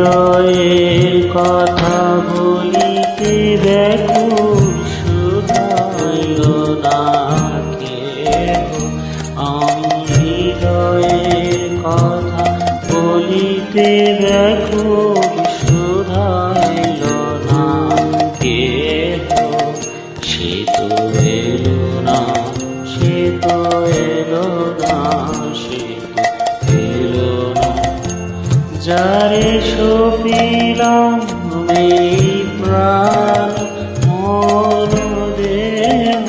হৃদয়ের কথা বলিতে ব্যাকুল শুধাইল না আমি হৃদয়ের কথা বলিতে শুধাইল না কেহ। সে তো এলো না, সে তো এলো না, সে যারে সপিলাম এই প্রাণ মন দেহ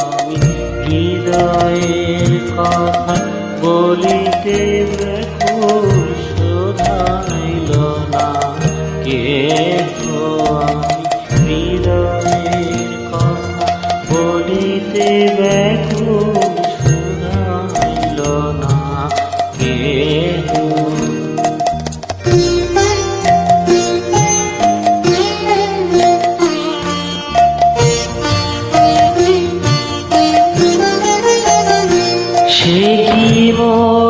আমি হৃদয়ের কথা বলিতে ব্যাকুল শোধাইল না। কে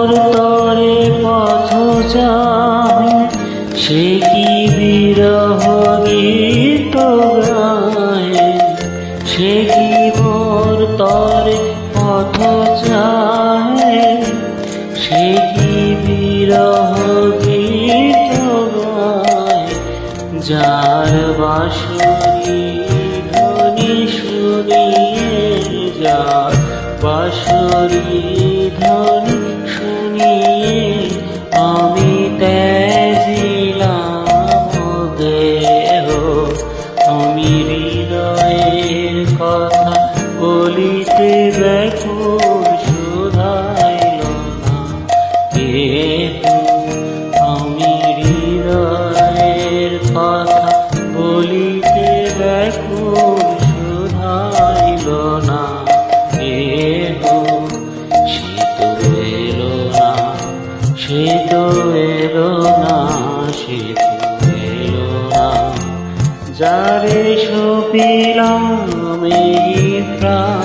মোর তরে পথ চাহে সে কি বিরহ গীত গায়ে? সে কি মোর তরে পথ চাহে সে কি বিরহ গীত গায়? যার বাঁশরি বলিতে ব্যাকুল শুধাইল না কেহ আমি হৃদয়ের কথা বলিতে ব্যাকুল শুধাইল না কেহ সে তো না সে তো না সে তো না যারে সপিলাম প্রাণ